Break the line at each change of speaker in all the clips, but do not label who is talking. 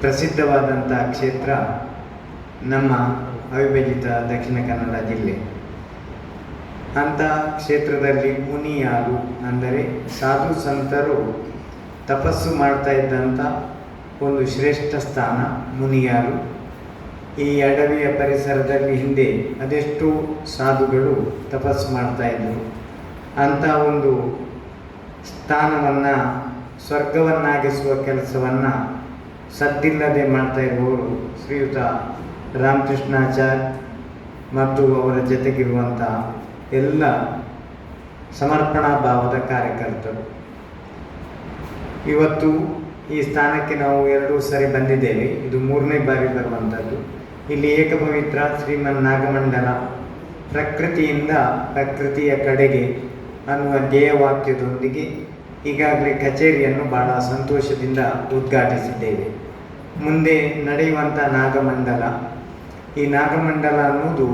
ಪ್ರಸಿದ್ಧವಾದಂಥ ಕ್ಷೇತ್ರ ನಮ್ಮ ಅವಿಭಜಿತ ದಕ್ಷಿಣ ಕನ್ನಡ ಜಿಲ್ಲೆ. ಅಂಥ ಕ್ಷೇತ್ರದಲ್ಲಿ ಮುನಿಯಾರು ಅಂದರೆ ಸಾಧು ಸಂತರು ತಪಸ್ಸು ಮಾಡ್ತಾ ಇದ್ದಂಥ ಒಂದು ಶ್ರೇಷ್ಠ ಸ್ಥಾನ ಮುನಿಯಾರು ಈ ಅಡವಿಯ ಪರಿಸರದಲ್ಲಿ ಹಿಂದೆ ಅದೆಷ್ಟು ಸಾಧುಗಳು ತಪಸ್ಸು ಮಾಡ್ತಾ ಇದ್ದರು. ಅಂಥ ಒಂದು ಸ್ಥಾನವನ್ನು, ಸ್ವರ್ಗವನ್ನಾಗಿಸುವ ಕೆಲಸವನ್ನು ಸದ್ದಿಲ್ಲದೆ ಮಾಡ್ತಾ ಇರುವವರು ಶ್ರೀಯುತ ರಾಮಕೃಷ್ಣಾಚಾರ್ ಮತ್ತು ಅವರ ಜೊತೆಗಿರುವಂಥ ಎಲ್ಲ ಸಮರ್ಪಣಾ ಭಾವದ ಕಾರ್ಯಕರ್ತರು. ಇವತ್ತು ಈ ಸ್ಥಾನಕ್ಕೆ ನಾವು ಎರಡೂ ಸರಿ ಬಂದಿದ್ದೇವೆ. ಇದು ಮೂರನೇ ಬಾರಿ ಬರುವಂಥದ್ದು. ಇಲ್ಲಿ ಏಕಪವಿತ್ರ ಶ್ರೀಮನ್ ನಾಗಮಂಡಲ ಪ್ರಕೃತಿಯಿಂದ ಪ್ರಕೃತಿಯ ಕಡೆಗೆ ಅನ್ನುವ ಧ್ಯೇಯವಾಕ್ಯದೊಂದಿಗೆ ಈಗಾಗಲೇ ಕಚೇರಿಯನ್ನು ಬಹಳ ಸಂತೋಷದಿಂದ ಉದ್ಘಾಟಿಸಿದ್ದೇವೆ. ಮುಂದೆ ನಡೆಯುವಂಥ ನಾಗಮಂಡಲ. ಈ ನಾಗಮಂಡಲ ಅನ್ನೋದು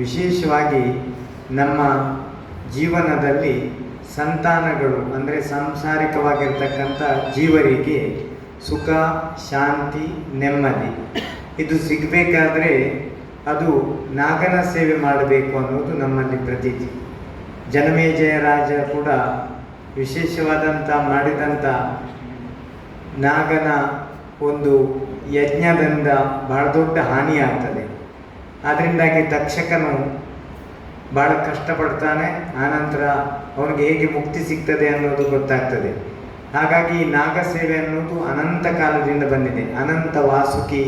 ವಿಶೇಷವಾಗಿ ನಮ್ಮ ಜೀವನದಲ್ಲಿ ಸಂತಾನಗಳು, ಅಂದರೆ ಸಾಂಸಾರಿಕವಾಗಿರ್ತಕ್ಕಂಥ ಜೀವರಿಗೆ ಸುಖ, ಶಾಂತಿ, ನೆಮ್ಮದಿ. ಇದು ಸಿಗಬೇಕಾದ್ರೆ ಅದು ನಾಗನ ಸೇವೆ ಮಾಡಬೇಕು ಅನ್ನೋದು ನಮ್ಮಲ್ಲಿ ಪ್ರತೀತಿ. ಜನಮೇಜಯ ರಾಜ ಕೂಡ ವಿಶೇಷವಾದಂಥ ಮಾಡಿದಂಥ ನಾಗನ ಒಂದು ಯಜ್ಞದಿಂದ ಬಹಳ ದೊಡ್ಡ ಹಾನಿಯಾಗ್ತದೆ ಅದರಿಂದಾಗಿ ತಕ್ಷಕನು ಭಾಳ ಕಷ್ಟಪಡ್ತಾನೆ, ಆನಂತರ ಅವನಿಗೆ ಹೇಗೆ ಮುಕ್ತಿ ಸಿಗ್ತದೆ ಅನ್ನೋದು ಗೊತ್ತಾಗ್ತದೆ. ಹಾಗಾಗಿ ಈ ನಾಗ ಸೇವೆ ಅನ್ನೋದು ಅನಂತ ಕಾಲದಿಂದ ಬಂದಿದೆ. ಅನಂತ ವಾಸುಕಿ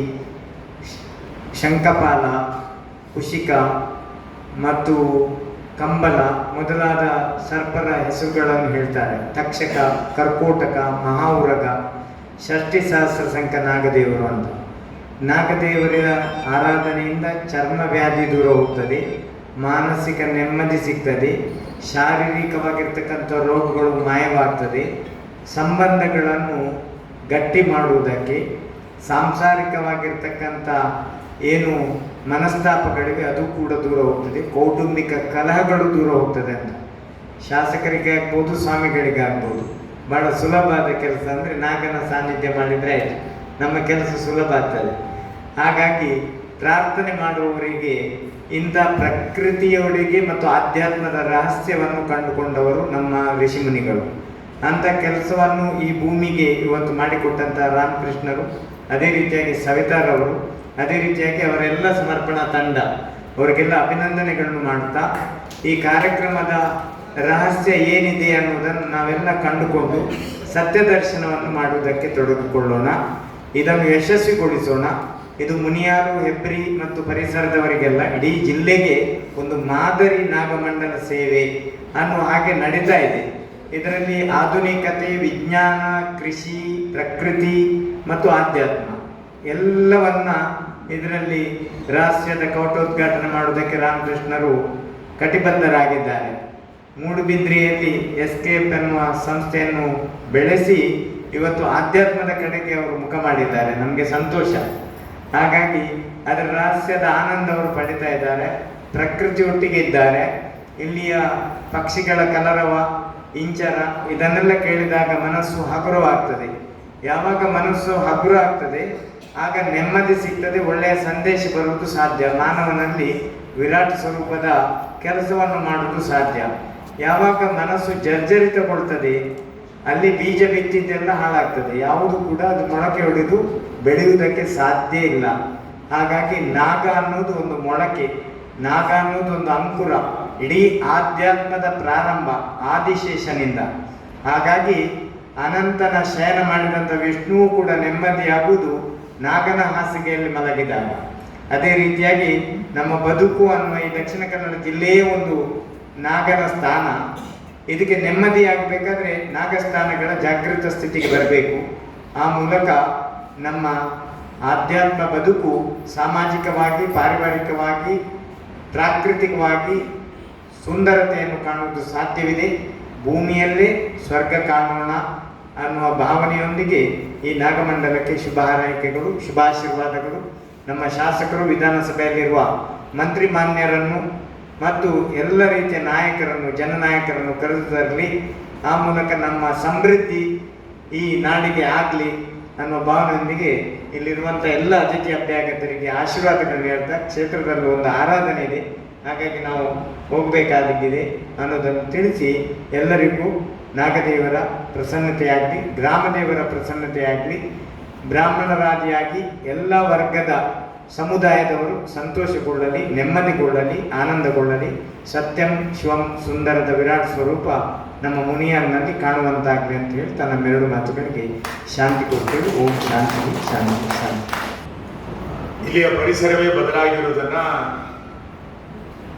ಶಂಕಪಾಲ ಕುಶಿಕ ಮತ್ತು ಕಂಬಲ ಮೊದಲಾದ ಸರ್ಪರ ಹೆಸರುಗಳನ್ನು ಹೇಳ್ತಾರೆ. ತಕ್ಷಕ, ಕರ್ಕೋಟಕ ಮಹಾವುರಗ ಷಷ್ಠಿ ಸಹಸ್ರ ಸಂಖ ನಾಗದೇವರು ಅಂತ. ನಾಗದೇವರ ಆರಾಧನೆಯಿಂದ ಚರ್ಮ ವ್ಯಾಧಿ ದೂರ ಹೋಗ್ತದೆ, ಮಾನಸಿಕ ನೆಮ್ಮದಿ ಸಿಗ್ತದೆ, ಶಾರೀರಿಕವಾಗಿರ್ತಕ್ಕಂಥ ರೋಗಗಳು ಮಾಯವಾಗ್ತದೆ, ಸಂಬಂಧಗಳನ್ನು ಗಟ್ಟಿ ಮಾಡುವುದಕ್ಕೆ, ಸಾಂಸಾರಿಕವಾಗಿರ್ತಕ್ಕಂಥ ಏನು ಮನಸ್ತಾಪಗಳಿವೆ ಅದು ಕೂಡ ದೂರ ಹೋಗ್ತದೆ. ಕೌಟುಂಬಿಕ ಕಲಹಗಳು ದೂರ ಹೋಗ್ತದೆ ಅಂತ. ಶಾಸಕರಿಗೆ ಆಗ್ಬೋದು, ಸ್ವಾಮಿಗಳಿಗೆ ಆಗ್ಬೋದು. ಬಹಳ ಆದ ಕೆಲಸ ಅಂದರೆ ನಾಗನ ಸಾನ್ನಿಧ್ಯ ಮಾಡಿದರೆ ಆಯಿತು. ನಮ್ಮ ಕೆಲಸ ಸುಲಭ ಆಗ್ತದೆ. ಹಾಗಾಗಿ ಪ್ರಾರ್ಥನೆ ಮಾಡುವವರಿಗೆ ಇಂಥ ಪ್ರಕೃತಿಯೊಳಗೆ ಮತ್ತು ಆಧ್ಯಾತ್ಮದ ರಹಸ್ಯವನ್ನು ಕಂಡುಕೊಂಡವರು ನಮ್ಮ ಋಷಿಮುನಿಗಳು. ಅಂಥ ಕೆಲಸವನ್ನು ಈ ಭೂಮಿಗೆ ಇವತ್ತು ಮಾಡಿಕೊಟ್ಟಂಥ ರಾಮಕೃಷ್ಣರು, ಅದೇ ರೀತಿಯಾಗಿ ಸವಿತಾರವರು ಅದೇ ರೀತಿಯಾಗಿ ಅವರೆಲ್ಲ ಸಮರ್ಪಣಾ ತಂಡ, ಅವರಿಗೆಲ್ಲ ಅಭಿನಂದನೆಗಳನ್ನು ಮಾಡ್ತಾ ಈ ಕಾರ್ಯಕ್ರಮದ ರಹಸ್ಯ ಏನಿದೆ ಅನ್ನುವುದನ್ನು ನಾವೆಲ್ಲ ಕಂಡುಕೊಂಡು ಸತ್ಯ ದರ್ಶನವನ್ನು ಮಾಡುವುದಕ್ಕೆ ತೊಡಗಿಕೊಳ್ಳೋಣ. ಇದನ್ನು ಯಶಸ್ವಿಗೊಳಿಸೋಣ. ಇದು ಮುನಿಯಾರು, ಹೆಬ್ರಿ ಮತ್ತು ಪರಿಸರದವರಿಗೆಲ್ಲ ಇಡೀ ಜಿಲ್ಲೆಗೆ ಒಂದು ಮಾದರಿ ನಾಗಮಂಡಲ ಸೇವೆ ಅನ್ನುವ ಹಾಗೆ ನಡೀತಾ ಇದೆ. ಇದರಲ್ಲಿ ಆಧುನಿಕತೆ, ವಿಜ್ಞಾನ, ಕೃಷಿ, ಪ್ರಕೃತಿ ಮತ್ತು ಆಧ್ಯಾತ್ಮ. ಎಲ್ಲವನ್ನ ಇದರಲ್ಲಿ ರಹಸ್ಯದ ಕೌಟೋದ್ಘಾಟನೆ ಮಾಡುವುದಕ್ಕೆ ರಾಮಕೃಷ್ಣರು ಕಟಿಬದ್ಧರಾಗಿದ್ದಾರೆ. ಮೂಡುಬಿದ್ರಿಯಲ್ಲಿ ಎಸ್ಕೇಪ್ ಎನ್ನುವ ಸಂಸ್ಥೆಯನ್ನು ಬೆಳೆಸಿ ಇವತ್ತು ಆಧ್ಯಾತ್ಮದ ಕಡೆಗೆ ಅವರು ಮುಖ ಮಾಡಿದ್ದಾರೆ. ನಮಗೆ ಸಂತೋಷ. ಹಾಗಾಗಿ ಅದರ ರಹಸ್ಯದ ಆನಂದ ಅವರು ಪಡಿತಾ ಇದ್ದಾರೆ. ಪ್ರಕೃತಿ ಒಟ್ಟಿಗೆ ಇದ್ದಾರೆ. ಇಲ್ಲಿಯ ಪಕ್ಷಿಗಳ ಕಲರವ, ಇಂಚರ, ಇದನ್ನೆಲ್ಲ ಕೇಳಿದಾಗ ಮನಸ್ಸು ಹಗುರವಾಗ್ತದೆ. ಯಾವಾಗ ಮನಸ್ಸು ಹಗುರ ಆಗ್ತದೆ ಆಗ ನೆಮ್ಮದಿ ಸಿಗ್ತದೆ, ಒಳ್ಳೆಯ ಸಂದೇಶ ಬರುವುದು ಸಾಧ್ಯ. ಮಾನವನಲ್ಲಿ ವಿರಾಟ್ ಸ್ವರೂಪದ ಕೆಲಸವನ್ನು ಮಾಡುವುದು ಸಾಧ್ಯ. ಯಾವಾಗ ಮನಸ್ಸು ಜರ್ಜರಿತಗೊಳ್ತದೆ, ಅಲ್ಲಿ ಬೀಜ ಬಿತ್ತಿದ್ದೆಲ್ಲ ಹಾಳಾಗ್ತದೆ. ಯಾವುದು ಕೂಡ ಅದು ಮೊಳಕೆ ಹೊಡೆದು ಬೆಳೆಯುವುದಕ್ಕೆ ಸಾಧ್ಯ ಇಲ್ಲ. ಹಾಗಾಗಿ ನಾಗ ಅನ್ನೋದು ಒಂದು ಮೊಳಕೆ, ನಾಗ ಅನ್ನೋದು ಒಂದು ಅಂಕುರ, ಇಡೀ ಆಧ್ಯಾತ್ಮದ ಪ್ರಾರಂಭ ಆದಿಶೇಷನಿಂದ. ಹಾಗಾಗಿ ಅನಂತನ ಶಯನ ಮಾಡಿದಂಥ ವಿಷ್ಣುವು ಕೂಡ ನೆಮ್ಮದಿಯಾಗುವುದು ನಾಗನ ಹಾಸಿಗೆಯಲ್ಲಿ ಮಲಗಿದಾಗ. ಅದೇ ರೀತಿಯಾಗಿ ನಮ್ಮ ಬದುಕು ಅನ್ನುವ ಈ ದಕ್ಷಿಣ ಕನ್ನಡ ಜಿಲ್ಲೆಯೇ ಒಂದು ನಾಗನ ಸ್ಥಾನ. ಇದಕ್ಕೆ ನೆಮ್ಮದಿಯಾಗಬೇಕಾದ್ರೆ ನಾಗಸ್ಥಾನಗಳ ಜಾಗೃತ ಸ್ಥಿತಿಗೆ ಬರಬೇಕು. ಆ ಮೂಲಕ ನಮ್ಮ ಆಧ್ಯಾತ್ಮ ಬದುಕು ಸಾಮಾಜಿಕವಾಗಿ, ಪಾರಿವಾರಿಕವಾಗಿ, ಪ್ರಾಕೃತಿಕವಾಗಿ ಸುಂದರತೆಯನ್ನು ಕಾಣುವುದು ಸಾಧ್ಯವಿದೆ. ಭೂಮಿಯಲ್ಲೇ ಸ್ವರ್ಗ ಕಾಣೋಣ ಅನ್ನುವ ಭಾವನೆಯೊಂದಿಗೆ ಈ ನಾಗಮಂಡಲಕ್ಕೆ ಶುಭ ಹಾರೈಕೆಗಳು ಶುಭಾಶೀರ್ವಾದಗಳು. ನಮ್ಮ ಶಾಸಕರು ವಿಧಾನಸಭೆಯಲ್ಲಿರುವ ಮಂತ್ರಿ ಮಾನ್ಯರನ್ನು ಮತ್ತು ಎಲ್ಲ ರೀತಿಯ ನಾಯಕರನ್ನು, ಜನನಾಯಕರನ್ನು ಕರೆದು ತರಲಿ. ಆ ಮೂಲಕ ನಮ್ಮ ಸಮೃದ್ಧಿ ಈ ನಾಡಿಗೆ ಆಗಲಿ ಅನ್ನೋ ಭಾವನೆಯೊಂದಿಗೆ ಇಲ್ಲಿರುವಂಥ ಎಲ್ಲ ಅತಿಥಿ ಅಭ್ಯಾಗತರಿಗೆ ಆಶೀರ್ವಾದಗಳನ್ನು ಹೇಳ್ತಾ ಕ್ಷೇತ್ರದಲ್ಲಿ ಒಂದು ಆರಾಧನೆ ಇದೆ. ಹಾಗಾಗಿ ನಾವು ಹೋಗಬೇಕಾಗಿದೆ ಅನ್ನೋದನ್ನು ತಿಳಿಸಿ ಎಲ್ಲರಿಗೂ ನಾಗದೇವರ ಪ್ರಸನ್ನತೆಯಾಗಲಿ, ಗ್ರಾಮದೇವರ ಪ್ರಸನ್ನತೆಯಾಗಲಿ, ಬ್ರಾಹ್ಮಣರಾದಿಯಾಗಿ ಎಲ್ಲ ವರ್ಗದ ಸಮುದಾಯದವರು ಸಂತೋಷಗೊಳ್ಳಲಿ, ನೆಮ್ಮದಿಗೊಳ್ಳಲಿ, ಆನಂದಗೊಳ್ಳಲಿ. ಸತ್ಯಂ ಶಿವಂ ಸುಂದರದ ವಿರಾಟ್ ಸ್ವರೂಪ ನಮ್ಮ ಮುನಿಯನ್ನಲ್ಲಿ ಕಾಣುವಂತಾಗಲಿ ಅಂತ ಹೇಳಿ ತನ್ನ ಮೆರಡು ಮಾತುಗಳಿಗೆ ಶಾಂತಿ ಕೊಡ್ತೇವೆ. ಓಂ ಶಾಂತಿ ಶಾಂತಿ ಶಾಂತಿ.
ಇಲ್ಲಿಯ ಪರಿಸರವೇ ಬದಲಾಗಿರುವುದನ್ನು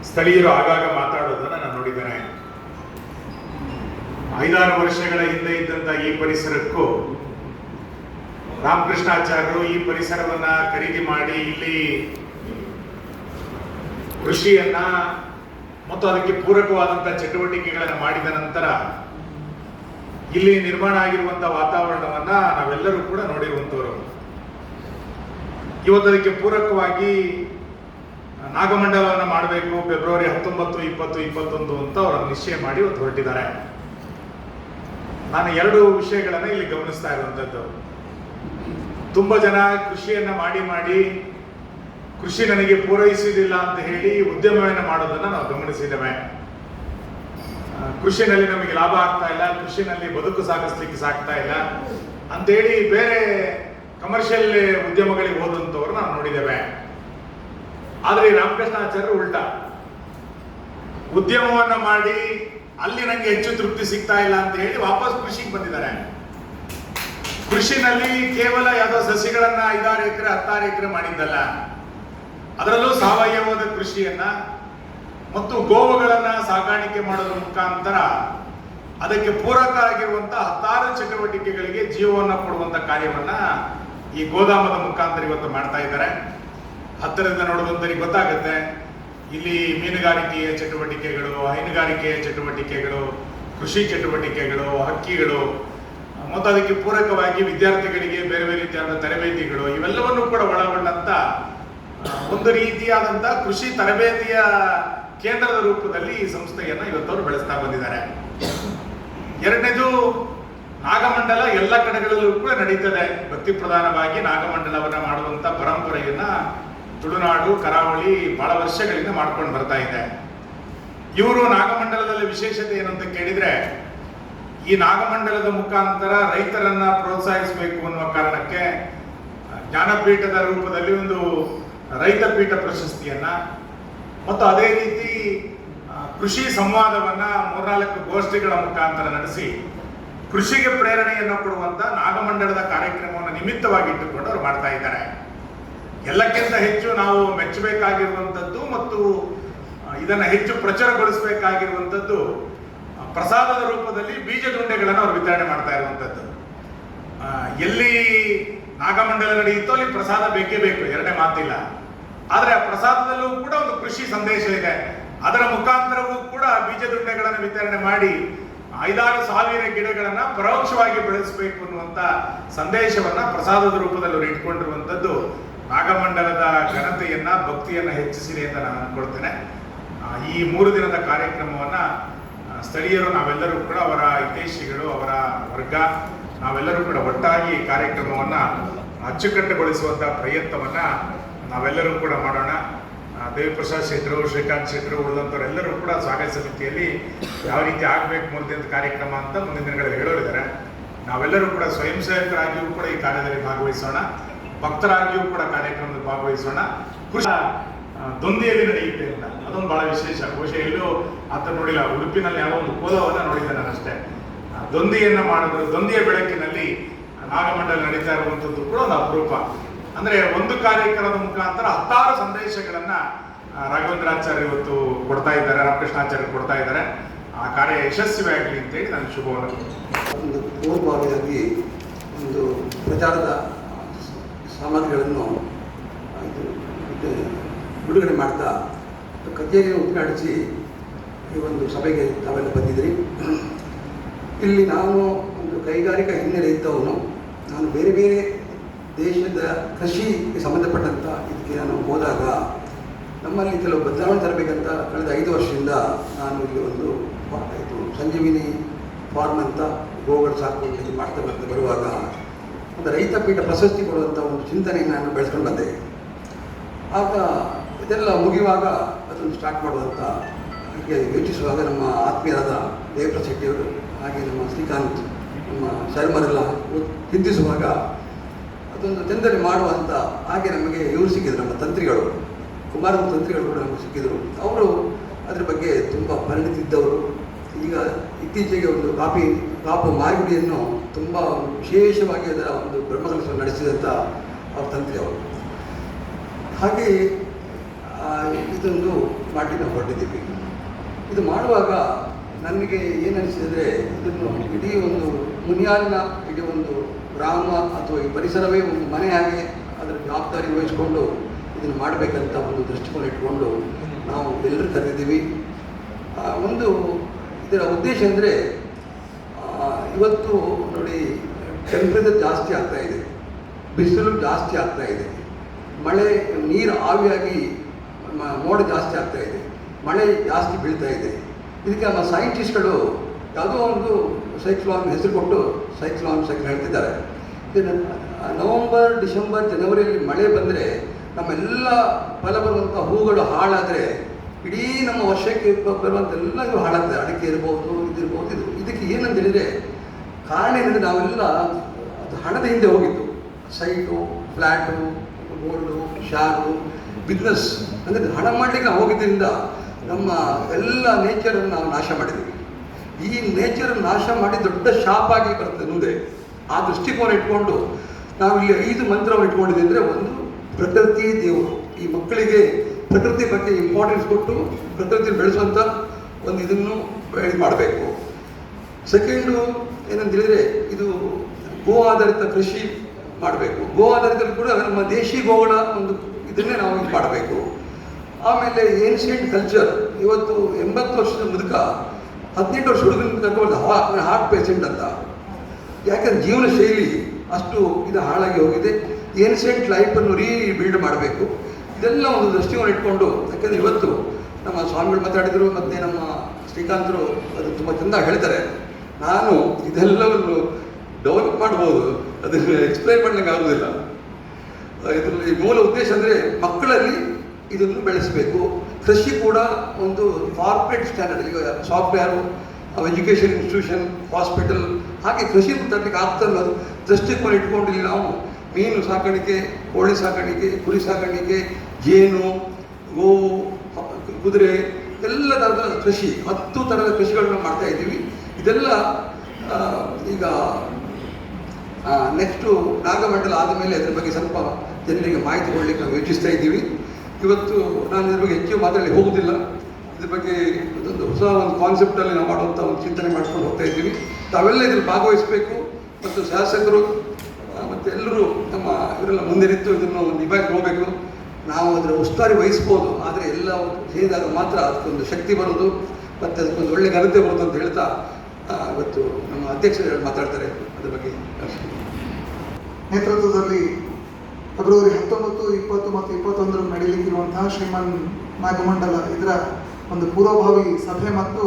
ಸ್ಥಳೀಯರು ಆಗಾಗ ಮಾತಾಡೋದನ್ನು ನಾನು ನೋಡಿದ್ದೇನೆ. ಐದಾರು ವರ್ಷಗಳ ಹಿಂದೆ ಇದ್ದಂಥ ಈ ಪರಿಸರಕ್ಕೂ ರಾಮಕೃಷ್ಣಾಚಾರ್ಯರು ಈ ಪರಿಸರವನ್ನ ಖರೀದಿ ಮಾಡಿ ಇಲ್ಲಿ ಕೃಷಿಯನ್ನ ಮತ್ತು ಅದಕ್ಕೆ ಪೂರಕವಾದಂತಹ ಚಟುವಟಿಕೆಗಳನ್ನು ಮಾಡಿದ ನಂತರ ಇಲ್ಲಿ ನಿರ್ಮಾಣ ಆಗಿರುವಂತಹ ವಾತಾವರಣವನ್ನ ನಾವೆಲ್ಲರೂ ಕೂಡ ನೋಡಿರುವಂತವರು. ಇವತ್ತು ಅದಕ್ಕೆ ಪೂರಕವಾಗಿ ನಾಗಮಂಡಲವನ್ನು ಮಾಡಬೇಕು, ಫೆಬ್ರವರಿ ಹತ್ತೊಂಬತ್ತು, ಇಪ್ಪತ್ತು, ಇಪ್ಪತ್ತೊಂದು ಅಂತ ಅವರು ನಿಶ್ಚಯ ಮಾಡಿ ಹೊರಟಿದ್ದಾರೆ. ನಾನು ಎರಡು ವಿಷಯಗಳನ್ನು ಇಲ್ಲಿ ಗಮನಿಸ್ತಾ ಇರುವಂತದ್ದು. ತುಂಬಾ ಜನ ಕೃಷಿಯನ್ನ ಮಾಡಿ ಮಾಡಿ ಕೃಷಿ ನನಗೆ ಪೂರೈಸುವುದಿಲ್ಲ ಅಂತ ಹೇಳಿ ಉದ್ಯಮವನ್ನು ಮಾಡೋದನ್ನ ನಾವು ಗಮನಿಸಿದ್ದೇವೆ. ಕೃಷಿನಲ್ಲಿ ನಮಗೆ ಲಾಭ ಆಗ್ತಾ ಇಲ್ಲ, ಕೃಷಿನಲ್ಲಿ ಬದುಕು ಸಾಗಿಸ್ಲಿಕ್ಕೆ ಸಾಗ್ತಾ ಇಲ್ಲ ಅಂತೇಳಿ ಬೇರೆ ಕಮರ್ಷಿಯಲ್ ಉದ್ಯಮಗಳಿಗೆ ಹೋದಂಥವ್ರು ನಾವು ನೋಡಿದ್ದೇವೆ. ಆದರೆ ರಾಮಕೃಷ್ಣಾಚಾರ್ಯರು ಉಲ್ಟಾ. ಉದ್ಯಮವನ್ನ ಮಾಡಿ ಅಲ್ಲಿ ನಂಗೆ ಹೆಚ್ಚು ತೃಪ್ತಿ ಸಿಗ್ತಾ ಇಲ್ಲ ಅಂತ ಹೇಳಿ ವಾಪಸ್ ಕೃಷಿಗೆ ಬಂದಿದ್ದಾರೆ. ಕೃಷಿನಲ್ಲಿ ಕೇವಲ ಯಾವುದೋ ಸಸಿಗಳನ್ನ ಐದಾರು ಎಕರೆ, ಹತ್ತಾರು ಎಕರೆ ಮಾಡಿದ್ದಲ್ಲ. ಅದರಲ್ಲೂ ಸಾವಯವದ ಕೃಷಿಯನ್ನ ಮತ್ತು ಗೋವುಗಳನ್ನ ಸಾಕಾಣಿಕೆ ಮಾಡೋದ್ರ ಮುಖಾಂತರ ಅದಕ್ಕೆ ಪೂರಕ ಆಗಿರುವಂತಹ ಹತ್ತಾರು ಚಟುವಟಿಕೆಗಳಿಗೆ ಜೀವವನ್ನು ಕೊಡುವಂತ ಕಾರ್ಯವನ್ನ ಈ ಗೋದಾಮದ ಮುಖಾಂತರ ಇವತ್ತು ಮಾಡ್ತಾ ಇದ್ದಾರೆ. ಹತ್ತಿರದಿಂದ ನೋಡುವಂತರಿಗೆ ಗೊತ್ತಾಗುತ್ತೆ. ಇಲ್ಲಿ ಮೀನುಗಾರಿಕೆಯ ಚಟುವಟಿಕೆಗಳು, ಹೈನುಗಾರಿಕೆಯ ಚಟುವಟಿಕೆಗಳು, ಕೃಷಿ ಚಟುವಟಿಕೆಗಳು, ಹಕ್ಕಿಗಳು, ಮತ್ತು ಅದಕ್ಕೆ ಪೂರಕವಾಗಿ ವಿದ್ಯಾರ್ಥಿಗಳಿಗೆ ಬೇರೆ ಬೇರೆ ರೀತಿಯಾದ ತರಬೇತಿಗಳು, ಇವೆಲ್ಲವನ್ನು ಕೂಡ ಒಳಗೊಂಡಂತ ಒಂದು ರೀತಿಯಾದಂಥ ಕೃಷಿ ತರಬೇತಿಯ ಕೇಂದ್ರದ ರೂಪದಲ್ಲಿ ಈ ಸಂಸ್ಥೆಯನ್ನು ಇವತ್ತವರು ಬೆಳೆಸ್ತಾ ಬಂದಿದ್ದಾರೆ. ಎರಡನೇದು, ನಾಗಮಂಡಲ ಎಲ್ಲ ಕಡೆಗಳಲ್ಲೂ ಕೂಡ ನಡೀತದೆ. ಭಕ್ತಿ ಪ್ರಧಾನವಾಗಿ ನಾಗಮಂಡಲವನ್ನ ಮಾಡುವಂತ ಪರಂಪರೆಯನ್ನ ತುಳುನಾಡು, ಕರಾವಳಿ ಬಹಳ ವರ್ಷಗಳಿಂದ ಮಾಡ್ಕೊಂಡು ಬರ್ತಾ ಇದೆ. ಇವರು ನಾಗಮಂಡಲದಲ್ಲಿ ವಿಶೇಷತೆ ಏನಂತ ಕೇಳಿದ್ರೆ, ಈ ನಾಗಮಂಡಲದ ಮುಖಾಂತರ ರೈತರನ್ನ ಪ್ರೋತ್ಸಾಹಿಸಬೇಕು ಅನ್ನುವ ಕಾರಣಕ್ಕೆ, ಜ್ಞಾನಪೀಠದ ರೂಪದಲ್ಲಿ ಒಂದು ರೈತ ಪೀಠ ಪ್ರಶಸ್ತಿಯನ್ನ, ಮತ್ತು ಅದೇ ರೀತಿ ಕೃಷಿ ಸಂವಾದವನ್ನ ಮೂರ್ನಾಲ್ಕು ಗೋಷ್ಠಿಗಳ ಮುಖಾಂತರ ನಡೆಸಿ, ಕೃಷಿಗೆ ಪ್ರೇರಣೆಯನ್ನು ಕೊಡುವಂತ ನಾಗಮಂಡಲದ ಕಾರ್ಯಕ್ರಮವನ್ನು ನಿಮಿತ್ತವಾಗಿ ಇಟ್ಟುಕೊಂಡು ಅವರು ಮಾಡ್ತಾ ಇದ್ದಾರೆ. ಎಲ್ಲಕ್ಕಿಂತ ಹೆಚ್ಚು ನಾವು ಮೆಚ್ಚಬೇಕಾಗಿರುವಂಥದ್ದು ಮತ್ತು ಇದನ್ನು ಹೆಚ್ಚು ಪ್ರಚುರಗೊಳಿಸಬೇಕಾಗಿರುವಂಥದ್ದು ಪ್ರಸಾದದ ರೂಪದಲ್ಲಿ ಬೀಜದುಂಡೆಗಳನ್ನು ಅವರು ವಿತರಣೆ ಮಾಡ್ತಾ ಇರುವಂಥದ್ದು. ಎಲ್ಲಿ ನಾಗಮಂಡಲ ನಡೆಯುತ್ತೋ ಅಲ್ಲಿ ಪ್ರಸಾದ ಬೇಕೇ ಬೇಕು, ಎರಡನೇ ಮಾತಿಲ್ಲ. ಆದರೆ ಆ ಪ್ರಸಾದದಲ್ಲೂ ಕೂಡ ಒಂದು ಕೃಷಿ ಸಂದೇಶ ಇದೆ. ಅದರ ಮುಖಾಂತರವೂ ಕೂಡ ಬೀಜದುಂಡೆಗಳನ್ನು ವಿತರಣೆ ಮಾಡಿ, ಐದಾರು ಸಾವಿರ ಗಿಡಗಳನ್ನು ಪರೋಕ್ಷವಾಗಿ ಬೆಳೆಸಬೇಕು ಅನ್ನುವಂಥ ಸಂದೇಶವನ್ನು ಪ್ರಸಾದದ ರೂಪದಲ್ಲಿ ಇಟ್ಕೊಂಡಿರುವಂಥದ್ದು. ನಾಗಮಂಡಲದ ಘನತೆಯನ್ನು, ಭಕ್ತಿಯನ್ನ ಹೆಚ್ಚಿಸಿದೆ ಅಂತ ನಾನು ಅಂದ್ಕೊಳ್ತೇನೆ ಈ ಮೂರು ದಿನದ ಕಾರ್ಯಕ್ರಮವನ್ನ ಸ್ಥಳೀಯರು ನಾವೆಲ್ಲರೂ ಕೂಡ ಅವರ ಹಿತೈಷಿಗಳು, ಅವರ ವರ್ಗ, ನಾವೆಲ್ಲರೂ ಕೂಡ ಒಟ್ಟಾಗಿ ಕಾರ್ಯಕ್ರಮವನ್ನ ಪ್ರಯತ್ನವನ್ನು ಪ್ರಯತ್ನವನ್ನ ನಾವೆಲ್ಲರೂ ಕೂಡ ಮಾಡೋಣ. ದೇವಿ ದೇವಿಪ್ರಸಾದ್ ಶೆಟ್ಟರು ಶ್ರೀಕಾಂತ್ ಶೆಟ್ಟರು ಉಳಿದಂಥವರೆಲ್ಲರೂ ಕೂಡ ಸ್ವಾಗತ ಸಮಿತಿಯಲ್ಲಿ ಯಾವ ರೀತಿ ಆಗಬೇಕು ಮೂರು ದಿನದ ಕಾರ್ಯಕ್ರಮ ಅಂತ ಮುಂದಿನ ದಿನಗಳಲ್ಲಿ ಹೇಳೋರಿದ್ದಾರೆ. ನಾವೆಲ್ಲರೂ ಕೂಡ ಸ್ವಯಂ ಸೇವಕರಾಗಿಯೂ ಕೂಡ ಈ ಕಾರ್ಯದಲ್ಲಿ ಭಾಗವಹಿಸೋಣ. ಭಕ್ತರಾಗಿಯೂ ಕೂಡ ಕಾರ್ಯಕ್ರಮದಲ್ಲಿ ಭಾಗವಹಿಸೋಣ. ಕೃಷಿ ದೊಂದಿಯಲ್ಲಿ ನಡೆಯುತ್ತೆ ಅಂತ. ಅದೊಂದು ಬಹಳ ವಿಶೇಷ. ಬಹುಶಃ ಎಲ್ಲೂ ಆತ ನೋಡಿಲ್ಲ. ಉಡುಪಿನಲ್ಲಿ ಯಾವ ಒಂದು ಕೋಲವನ್ನ ನೋಡಿದ್ದೆ ಅಷ್ಟೇ. ದೊಂದಿಯನ್ನ ಮಾಡಿದ್ರು ದೊಂದಿಯ ಬೆಳಕಿನಲ್ಲಿ ನಾಗಮಂಡಲ ನಡೀತಾ ಇರುವಂಥದ್ದು ಕೂಡ ಒಂದು ಅಪರೂಪ. ಅಂದ್ರೆ ಒಂದು ಕಾರ್ಯಕ್ರಮದ ಮುಖಾಂತರ ಹತ್ತಾರು ಸಂದೇಶಗಳನ್ನ ರಾಘವೇಂದ್ರಾಚಾರ್ಯ ಇವತ್ತು ಕೊಡ್ತಾ ಇದ್ದಾರೆ, ರಾಮಕೃಷ್ಣಾಚಾರ್ಯ ಕೊಡ್ತಾ ಇದ್ದಾರೆ. ಆ ಕಾರ್ಯ ಯಶಸ್ವಿಯಾಗಲಿ ಅಂತ ಹೇಳಿ ನಾನು ಶುಭವನ್ನು.
ಒಂದು ಪೂರ್ವಭಾವಿಯಾಗಿ ಒಂದು ಪ್ರಚಾರದ ಸಾಮಗ್ರಿಗಳನ್ನು ಇದು ಬಿಡುಗಡೆ ಮಾಡ್ತಾ ಕಚೇರಿಯನ್ನು ಉದ್ಘಾಟಿಸಿ ಈ ಒಂದು ಸಭೆಗೆ ತಾವೆಲ್ಲ ಬಂದಿದ್ದೀರಿ. ಇಲ್ಲಿ ನಾನು ಒಂದು ಕೈಗಾರಿಕಾ ಹಿನ್ನೆಲೆ ಇದ್ದವನು. ನಾನು ಬೇರೆ ಬೇರೆ ದೇಶದ ಕೃಷಿಗೆ ಸಂಬಂಧಪಟ್ಟಂಥ ಇದಕ್ಕೆ ನಾನು ಹೋದಾಗ ನಮ್ಮಲ್ಲಿ ಕೆಲವು ಬದಲಾವಣೆ ತರಬೇಕಂತ ಕಳೆದ ಐದು ವರ್ಷದಿಂದ ನಾನು ಇಲ್ಲಿ ಒಂದು ಇದು ಸಂಜೀವಿನಿ ಫಾರ್ಮ್ ಅಂತ ಗೋಗಳು ಸಾಕು ಮಾಡ್ತಾ ಬರ್ತಾ ಬರುವಾಗ ಒಂದು ರೈತ ಪೀಠ ಪ್ರಶಸ್ತಿ ಕೊಡುವಂಥ ಒಂದು ಚಿಂತನೆಯನ್ನು ನಾನು ಬೆಳೆಸ್ಕೊಂಡು ಬಂದೆ. ಆಗ ಇದೆಲ್ಲ ಮುಗಿಯುವಾಗ ಅದನ್ನು ಸ್ಟಾರ್ಟ್ ಮಾಡುವಂಥ ಹೀಗೆ ಯೋಚಿಸುವಾಗ ನಮ್ಮ ಆತ್ಮೀಯರಾದ ದೇವಪ್ರ ಶೆಟ್ಟಿಯವರು, ಹಾಗೆ ನಮ್ಮ ಶ್ರೀಕಾಂತ್, ನಮ್ಮ ಶರ್ಮರೆಲ್ಲ ಚಿಂತಿಸುವಾಗ ಅದೊಂದು ಚಂದನೆ ಮಾಡುವಂಥ ಹಾಗೆ ನಮಗೆ ಇವರು ಸಿಕ್ಕಿದ್ರು, ನಮ್ಮ ತಂತ್ರಿಗಳು, ಕುಮಾರನ ತಂತ್ರಿಗಳು ಕೂಡ ನಮಗೆ ಸಿಕ್ಕಿದರು. ಅವರು ಅದರ ಬಗ್ಗೆ ತುಂಬ ಪರಿಣಿತಿದ್ದವರು. ಈಗ ಇತ್ತೀಚೆಗೆ ಒಂದು ಕಾಪಿ ಕಾಪು ಮಾಗುಡಿಯನ್ನು ತುಂಬ ವಿಶೇಷವಾಗಿ ಅದರ ಒಂದು ಬ್ರಹ್ಮಕಲಸ ನಡೆಸಿದಂಥ ಅವ್ರ ತಂತ್ರಿ ಅವರು. ಹಾಗೆ ಇದೊಂದು ಮಾಡಿ ನಾವು ಹೊರಟಿದ್ದೀವಿ. ಇದು ಮಾಡುವಾಗ ನನಗೆ ಏನು ಇದನ್ನು ಇಡೀ ಒಂದು ಮುನಿಯಾಲಿನ ಇಡೀ ಒಂದು ಗ್ರಾಮ ಅಥವಾ ಈ ಪರಿಸರವೇ ಒಂದು ಮನೆ ಹಾಗೆ ಅದರ ಜವಾಬ್ದಾರಿ ವಹಿಸಿಕೊಂಡು ಇದನ್ನು ಮಾಡಬೇಕಂತ ಒಂದು ದೃಷ್ಟಿಕೋನ ಇಟ್ಕೊಂಡು ನಾವು ಎಲ್ಲರೂ ಕರೆದಿದ್ದೀವಿ. ಒಂದು ಇದರ ಉದ್ದೇಶ ಅಂದರೆ ಇವತ್ತು ನೋಡಿ ಟೆಂಪ್ರೇಚರ್ ಜಾಸ್ತಿ ಆಗ್ತಾ ಇದೆ. ಬಿಸಿಲು ಜಾಸ್ತಿ ಆಗ್ತಾ ಇದೆ. ಮಳೆ ನೀರು ಆವಿಯಾಗಿ ಮೋಡ ಜಾಸ್ತಿ ಆಗ್ತಾ ಇದೆ. ಮಳೆ ಜಾಸ್ತಿ ಬೀಳ್ತಾ ಇದೆ. ಇದಕ್ಕೆ ನಮ್ಮ ಸೈಂಟಿಸ್ಟ್ಗಳು ಯಾವುದೋ ಒಂದು ಸೈಕ್ಲಾನ್ ಹೆಸರು ಕೊಟ್ಟು ಸೈಕ್ಲಾನ್ ಸೈಕ್ಲಾನ್ ಹೇಳ್ತಿದ್ದಾರೆ. ನವಂಬರ್, ಡಿಸೆಂಬರ್, ಜನವರಿಯಲ್ಲಿ ಮಳೆ ಬಂದರೆ ನಮ್ಮೆಲ್ಲ ಫಲ ಬರುವಂಥ ಹೂಗಳು ಹಾಳಾದರೆ ಇಡೀ ನಮ್ಮ ವರ್ಷಕ್ಕೆ ಬರುವಂಥ ಎಲ್ಲ ಹಾಳಾಗ್ತದೆ. ಅಡಿಕೆ ಇರ್ಬೋದು ಇದಿರ್ಬೋದು ಇದು. ಇದಕ್ಕೆ ಏನಂತ ಹೇಳಿದರೆ ಕಾರಣ ಏನಂದರೆ ನಾವೆಲ್ಲ ಅದು ಹಣದ ಹಿಂದೆ ಹೋಗಿದ್ದು. Site flat gold share business. ಅಂದರೆ ಹಣ ಮಾಡಲಿಕ್ಕೆ ನಾವು ಹೋಗಿದ್ದರಿಂದ ನಮ್ಮ ಎಲ್ಲ ನೇಚರನ್ನು ನಾವು ನಾಶ ಮಾಡಿದ್ದೀವಿ ಈ ನೇಚರ್ ನಾಶ ಮಾಡಿ ದೊಡ್ಡ ಶಾಪ್ ಆಗಿ ಬರ್ತದೆ ಮುಂದೆ. ಆ ದೃಷ್ಟಿಕೋನ ಇಟ್ಕೊಂಡು ನಾವು ಇಲ್ಲಿ ಐದು ಮಂತ್ರವನ್ನು ಇಟ್ಕೊಂಡಿದ್ದೀವಿ ಅಂದರೆ ಒಂದು ಪ್ರಕೃತಿ ದೇವರು. ಈ ಮಕ್ಕಳಿಗೆ ಪ್ರಕೃತಿ ಬಗ್ಗೆ ಇಂಪಾರ್ಟೆನ್ಸ್ ಕೊಟ್ಟು ಪ್ರಕೃತಿ ಬೆಳೆಸುವಂಥ ಒಂದು ಇದನ್ನು ಇದು ಮಾಡಬೇಕು. ಸೆಕೆಂಡು ಏನಂತ ಹೇಳಿದ್ರೆ ಇದು ಗೋ ಆಧಾರಿತ ಕೃಷಿ ಮಾಡಬೇಕು. ಗೋ ಆಧಾರಿತ ಕೂಡ ನಮ್ಮ ದೇಶಿ ಗೋಗಳ ಒಂದು ಇದನ್ನೇ ನಾವು ಮಾಡಬೇಕು. ಆಮೇಲೆ ಏನ್ಷಿಯಂಟ್ ಕಲ್ಚರ್ ಇವತ್ತು ಎಂಬತ್ತು ವರ್ಷದ ಮುದುಕ, ಹದಿನೆಂಟು ವರ್ಷ ಹುಡುಗನ ಕರ್ಕೊಂಡು ಹಾರ್ಟ್ ಪೇಷಂಟ್ ಅಂತ. ಯಾಕಂದ್ರೆ ಜೀವನ ಶೈಲಿ ಅಷ್ಟು ಇದು ಹಾಳಾಗಿ ಹೋಗಿದೆ. ಏನ್ಷಿಯಂಟ್ ಲೈಫನ್ನು ರೀ ಬಿಲ್ಡ್ ಮಾಡಬೇಕು. ಇದೆಲ್ಲ ಒಂದು ದೃಷ್ಟಿಕೋನ ಇಟ್ಕೊಂಡು, ಯಾಕಂದ್ರೆ ಇವತ್ತು ನಮ್ಮ ಸ್ವಾಮಿಗಳು ಮಾತಾಡಿದರು, ಮತ್ತು ನಮ್ಮ ಶ್ರೀಕಾಂತರು ಅದು ತುಂಬ ಚೆಂದ ಹೇಳ್ತಾರೆ. ನಾನು ಇದೆಲ್ಲವನ್ನು ಡೆವಲಪ್ ಮಾಡ್ಬೋದು ಅದನ್ನು ಎಕ್ಸ್ಪ್ಲೈನ್ ಮಾಡ್ಲಿಕ್ಕೆ ಆಗೋದಿಲ್ಲ. ಇದರಲ್ಲಿ ಮೂಲ ಉದ್ದೇಶ ಅಂದರೆ ಮಕ್ಕಳಲ್ಲಿ ಇದನ್ನು ಬೆಳೆಸಬೇಕು. ಕೃಷಿ ಕೂಡ ಒಂದು ಕಾರ್ಪೊರೇಟ್ ಸ್ಟ್ಯಾಂಡರ್ಡ್ ಈಗ ಸಾಫ್ಟ್ವೇರು ಎಜುಕೇಷನ್ ಇನ್ಸ್ಟಿಟ್ಯೂಷನ್ ಹಾಸ್ಪಿಟಲ್ ಹಾಗೆ ಕೃಷಿ ತರಲಿಕ್ಕೆ ಆಗ್ತಲ್ಲ ದೃಷ್ಟಿಕೋನ ಇಟ್ಕೊಂಡು ಇಲ್ಲಿ ನಾವು ಮೀನು ಸಾಕಾಣಿಕೆ, ಕೋಳಿ ಸಾಕಾಣಿಕೆ, ಕುರಿ ಸಾಕಾಣಿಕೆ, ಜೇನು ಗೋವು ಕುದುರೆ, ಎಲ್ಲ ಥರದ ಕೃಷಿ, ಹತ್ತು ಥರದ ಕೃಷಿಗಳನ್ನ ಮಾಡ್ತಾ ಇದ್ದೀವಿ. ಇದೆಲ್ಲ ಈಗ ನೆಕ್ಸ್ಟು ನಾಗಮಂಡಲ ಆದಮೇಲೆ ಅದ್ರ ಬಗ್ಗೆ ಸ್ವಲ್ಪ ಜನರಿಗೆ ಮಾಹಿತಿ ಕೊಡಲಿಕ್ಕೆ ನಾವು ಯೋಚಿಸ್ತಾ ಇದ್ದೀವಿ. ಇವತ್ತು ನಾನು ಇದ್ರ ಬಗ್ಗೆ ಹೆಚ್ಚು ಮಾತಾಡಲಿ ಹೋಗುವುದಿಲ್ಲ ಇದ್ರ ಬಗ್ಗೆ ಒಂದು ಹೊಸ ಒಂದು ಕಾನ್ಸೆಪ್ಟಲ್ಲಿ ನಾವು ಮಾಡುವಂಥ ಒಂದು ಚಿಂತನೆ ಮಾಡ್ಕೊಂಡು ಹೋಗ್ತಾ ಇದ್ದೀವಿ. ತಾವೆಲ್ಲ ಇದ್ರಲ್ಲಿ ಭಾಗವಹಿಸಬೇಕು ಮತ್ತು ಶಾಸಕರು ಮತ್ತು ಎಲ್ಲರೂ ನಮ್ಮ ಇವರೆಲ್ಲ ಮುಂದೆ ನಿಂತು ಇದನ್ನು ನಿಭಾಯಿಸಿ ಹೋಗಬೇಕು ನಾವು ಅದರ ಉಸ್ತುವಾರಿ ವಹಿಸ್ಬೋದು, ಆದರೆ ಎಲ್ಲ ಸೇರಿದಾಗ ಮಾತ್ರ ಅದಕ್ಕೊಂದು ಶಕ್ತಿ ಬರೋದು, ಮತ್ತು ಅದಕ್ಕೊಂದು ಒಳ್ಳೆ ಘನತೆ ಬರೋದು ಅಂತ ಹೇಳ್ತಾ ಇವತ್ತು ನಮ್ಮ ಅಧ್ಯಕ್ಷರು ಮಾತಾಡ್ತಾರೆ ಅದ್ರ ಬಗ್ಗೆ
ನೇತೃತ್ವದಲ್ಲಿ ಫೆಬ್ರವರಿ ಹತ್ತೊಂಬತ್ತು, ಇಪ್ಪತ್ತು ಮತ್ತು ಇಪ್ಪತ್ತೊಂದರ ನಡೆಯಲಿಕ್ಕಿರುವಂತಹ ಶ್ರೀಮನ್ ನಾಗಮಂಡಲ ಇದರ ಒಂದು ಪೂರ್ವಭಾವಿ ಸಭೆ ಮತ್ತು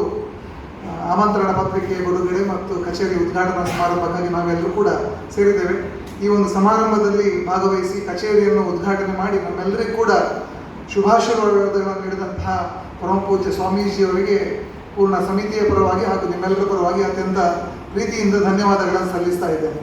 ಆಮಂತ್ರಣ ಪತ್ರಿಕೆ ಬಿಡುಗಡೆ ಮತ್ತು ಕಚೇರಿ ಉದ್ಘಾಟನಾ ಸಮಾರಂಭಕ್ಕಾಗಿ ನಾವೆಲ್ಲರೂ ಕೂಡ ಸೇರಿದ್ದೇವೆ. ಈ ಒಂದು ಸಮಾರಂಭದಲ್ಲಿ ಭಾಗವಹಿಸಿ ಕಚೇರಿಯನ್ನು ಉದ್ಘಾಟನೆ ಮಾಡಿ ನಮ್ಮೆಲ್ಲರಿಗೂ ಕೂಡ ಶುಭಾಶಯಗಳನ್ನು ನೀಡಿದಂತಹ ಪರಮಪೂಜ್ಯ ಸ್ವಾಮೀಜಿಯವರಿಗೆ ಪೂರ್ಣ ಸಮಿತಿಯ ಪರವಾಗಿ ಹಾಗೂ ನಿಮ್ಮೆಲ್ಲರ ಪರವಾಗಿ ಅತ್ಯಂತ ಪ್ರೀತಿಯಿಂದ ಧನ್ಯವಾದಗಳನ್ನು ಸಲ್ಲಿಸ್ತಾ ಇದ್ದೇನೆ.